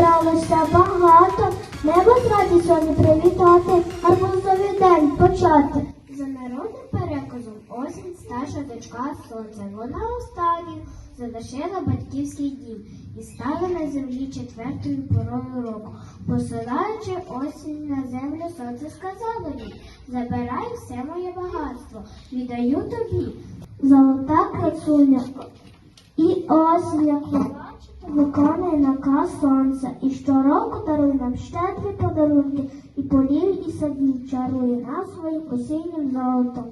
зібралося багато. Небо з раді сьогодні привітати, гарбузовий день почати. За народним переказом осінь старша дочка сонця. Вона останню залишила батьківський дім і стала на землі четвертою порою року. Посилаючи осінь на землю, сонце сказало їй, забирай все моє багатство, віддаю тобі. Золота красуня і осінь, виконує наказ сонця. І щороку дарує нам щедрі подарунки, і полів, і садів чарує нас своїм осіннім золотом.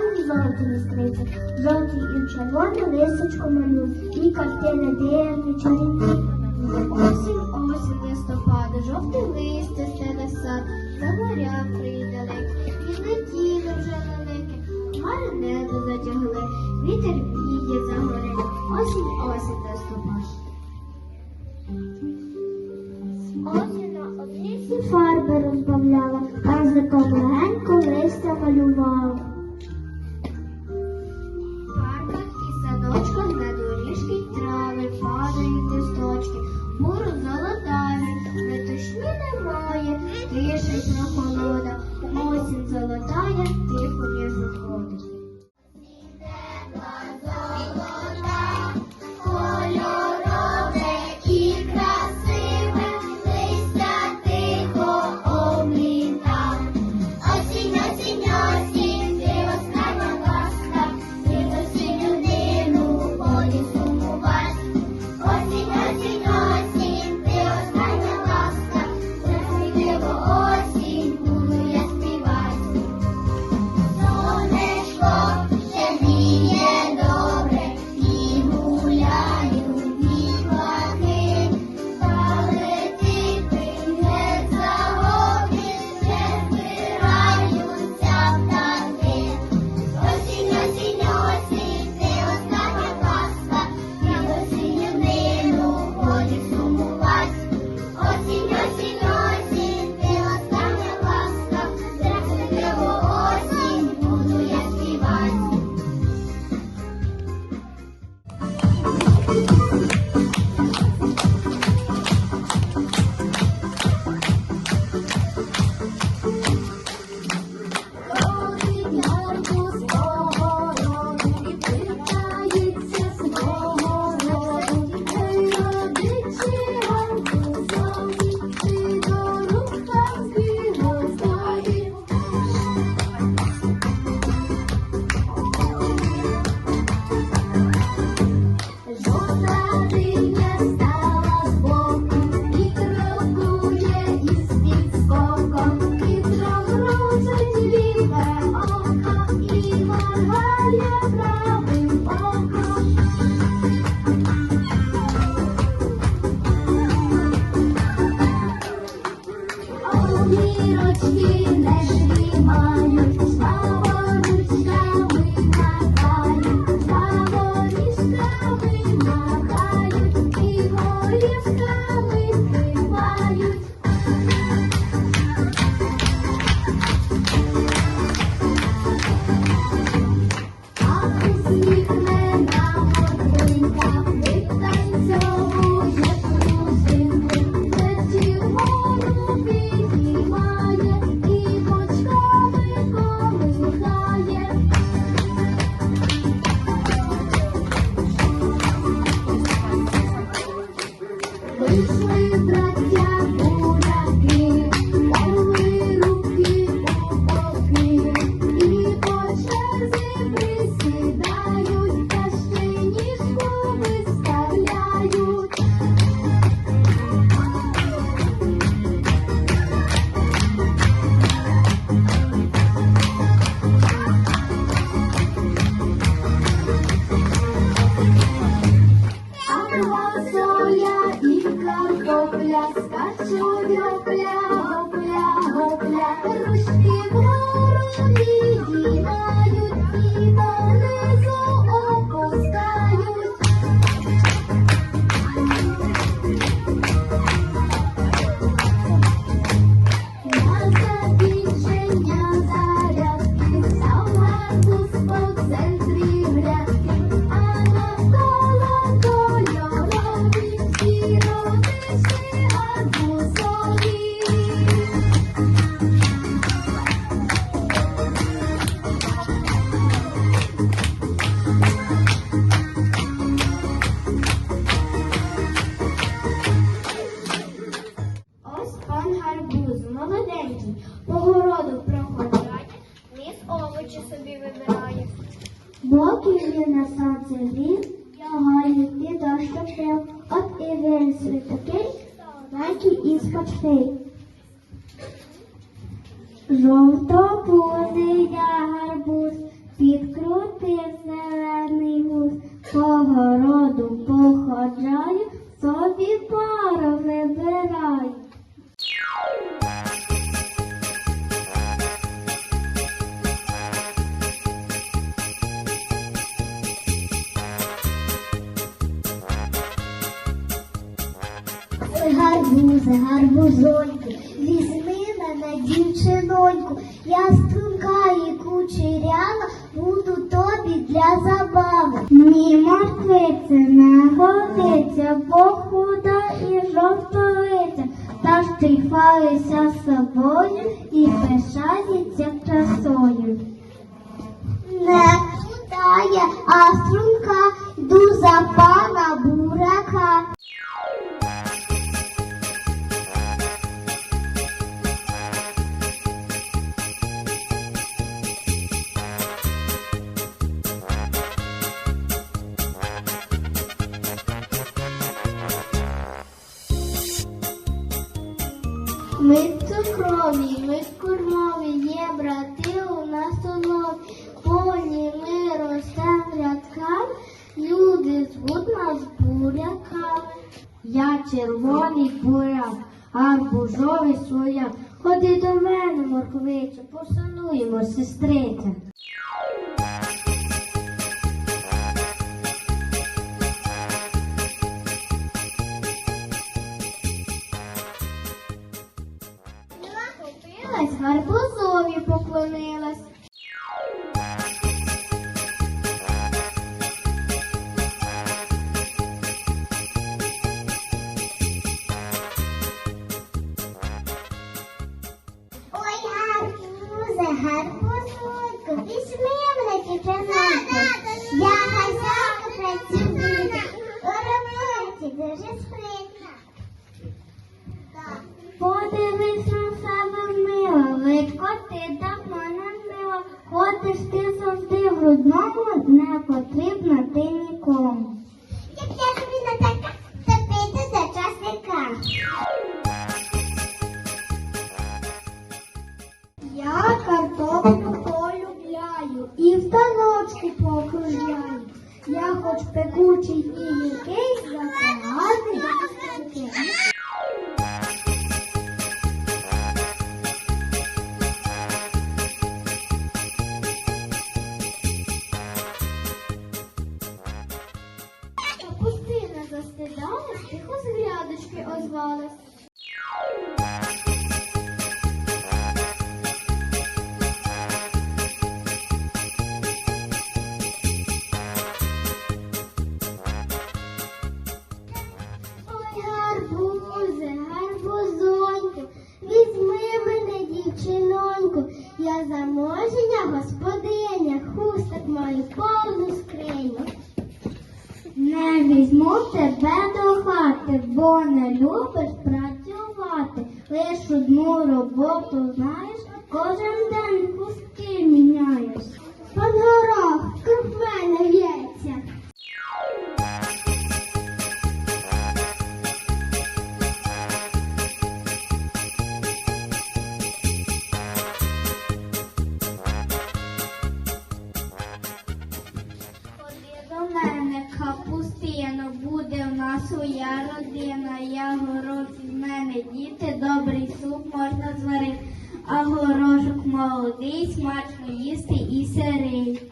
Ступає, золотим іскриця, жовтий і в червоне лисочко малює, і картини дивні чарівні. Осінь, осінь, листопада, жовтий листя стеле сад, за моря придалеки, відлетіли вже далеке, хмари небо затягли, вітер віє за гори, осінь, осінь, листопад. Осінь на однісі фарби розбавляла, пазиком легенько листя малювала. Вибирає. Поки він на сонце грів, його літи дощ вкрив, от і він такий, маленький і смачний. Жовто-бузий я гарбуз, підкрутив зелений гуз, по городу походжаю, собі пару вибираю. Гарбузи, гарбузоньки, візьми мене, дівчиноньку, я струнка і кучеряна, буду тобі для забави. Ні, морквиця не годиться, бо худа і жовтовиця, та ще й хвалиться собою і пишається красою. Не худає, а струнка, йду за червоний буряк, арбузовий свояк. Ходи до мене, морковичу, посануємо, сестриця. Гарбузові поклонилась. Подивись на себе мило, личко ти давно мила. Ходиш ти завжди в дівчинонько, я заможення господиня, хусток маю повну скриню. Не візьму тебе до хати, бо не любиш працювати. Лиш одну роботу знаєш, кожен день своя родина. Я город в мене діти, добрий суп можна зварити, а горошок молодий, смачно їсти і сирий.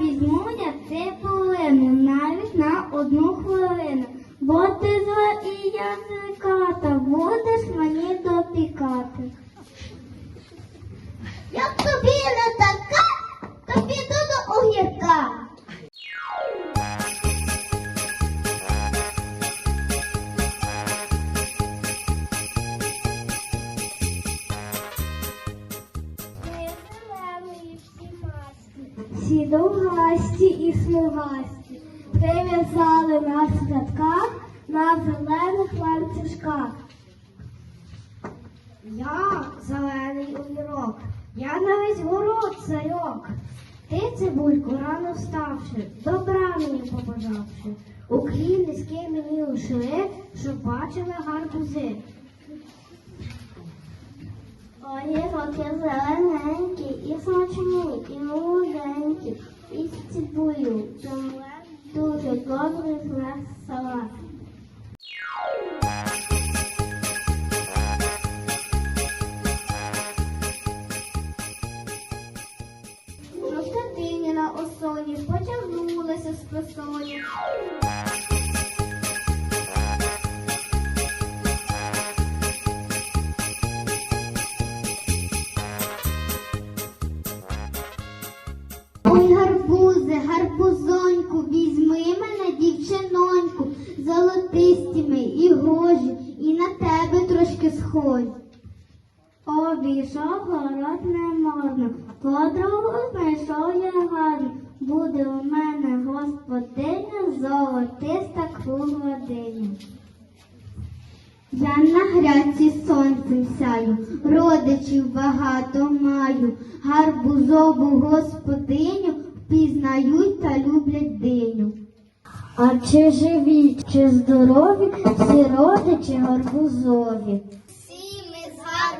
Візьму я цей полину навіть на одну хвилину. Бо ти зла і я зликата, будеш мені допікати. Як тобі не така, і смугасті, прив'язали нас в рядках на зелених ланцюжках. Я зелений огірок, я навіть город царьок. Ти, цибульку, рано вставши, добра мені побажавши. Уклін низький мені ушли, щоб бачили гарбузи. Огірок я зелененький, і смачний, і молоденький, і з цибулю. Дуже добрий з нас салат. Жовта диня на осоні потягнулася з просоні. Схожі. Обійшов город немарно, подругу знайшов я гарно. Буде у мене господиня золотиста кругодиня. Я на грядці сонцем сяю, родичів багато маю, гарбузову господиню впізнають та люблять диню. А чи живі, чи здорові всі родичі гарбузові? З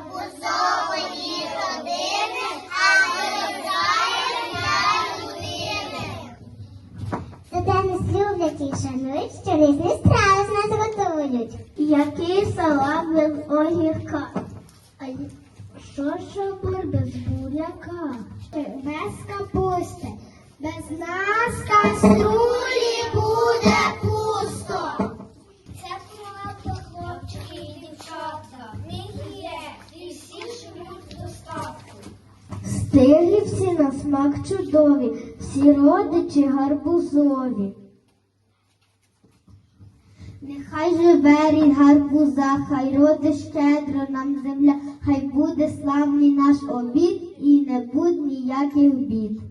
родини, а виростаємо на людини. Туди нас люблять і шанують, що різні страви з нас готують. Який салат без огірка? А що робити без буряка? Без капусти, без нас каструлі буде пусто. Стиглі всі на смак чудові, всі родичі гарбузові. Нехай живе рід гарбуза, хай роди щедро нам земля, хай буде славний наш обід і не будь ніяких бід.